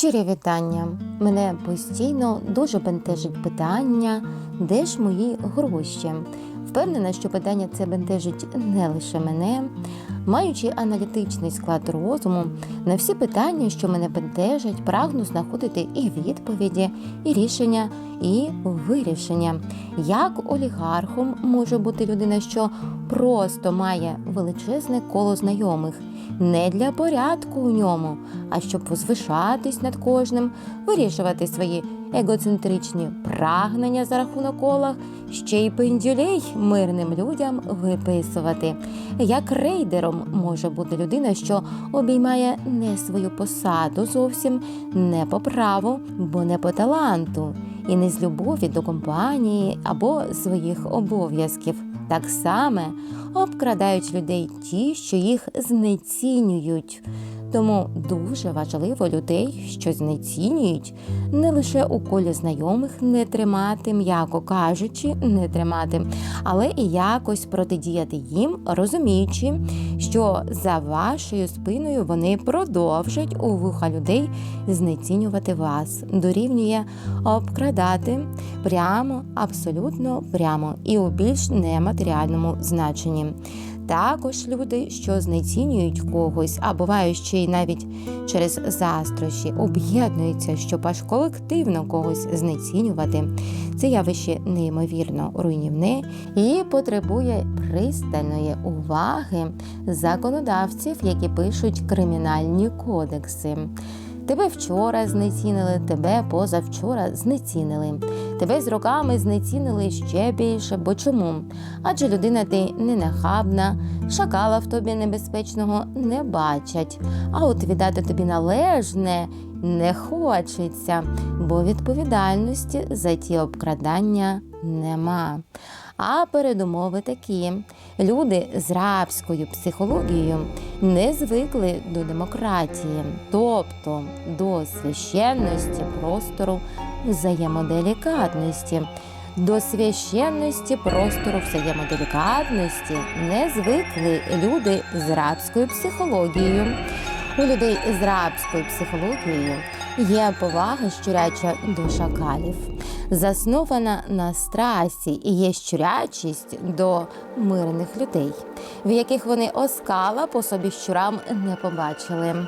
Щирі вітання. Мене постійно дуже бентежить питання, де ж мої гроші. Впевнена, що питання це бентежить не лише мене. Маючи аналітичний склад розуму, на всі питання, що мене бентежать, прагну знаходити і відповіді, і рішення, і вирішення. Як олігархом може бути людина, що просто має величезне коло знайомих, не для порядку у ньому, а щоб возвишатись над кожним, вирішувати свої егоцентричні прагнення за рахунок кола, ще й пендюлей мирним людям виписувати. Як рейдером може бути людина, що обіймає не свою посаду зовсім, не по праву, бо не по таланту, і не з любові до компанії або своїх обов'язків. Так само обкрадають людей ті, що їх знецінюють. Тому дуже важливо людей, що знецінюють, не лише у колі знайомих не тримати, м'яко кажучи, не тримати, але і якось протидіяти їм, розуміючи, що за вашою спиною вони продовжать у вуха людей знецінювати вас, дорівнює обкрадати прямо, абсолютно прямо і у більш нематеріальному значенні. Також люди, що знецінюють когось, а буває ще й навіть через застрощі, об'єднуються, щоб аж колективно когось знецінювати. Це явище неймовірно руйнівне і потребує пристальної уваги законодавців, які пишуть кримінальні кодекси. Тебе вчора знецінили, тебе позавчора знецінили. Тебе з роками знецінили ще більше. Бо чому? Адже людина ти не нахабна, шакала в тобі небезпечного не бачать. А от віддати тобі належне не хочеться, бо відповідальності за ті обкрадання нема. А передумови такі: люди з рабською психологією не звикли до демократії, тобто до священності простору взаємоделікатності. До священності простору взаємоделікатності не звикли люди з рабською психологією. У людей з рабською психологією є повага щуряча до шакалів, заснована на страсі і є щурячість до мирних людей, в яких вони оскала по собі щурам не побачили.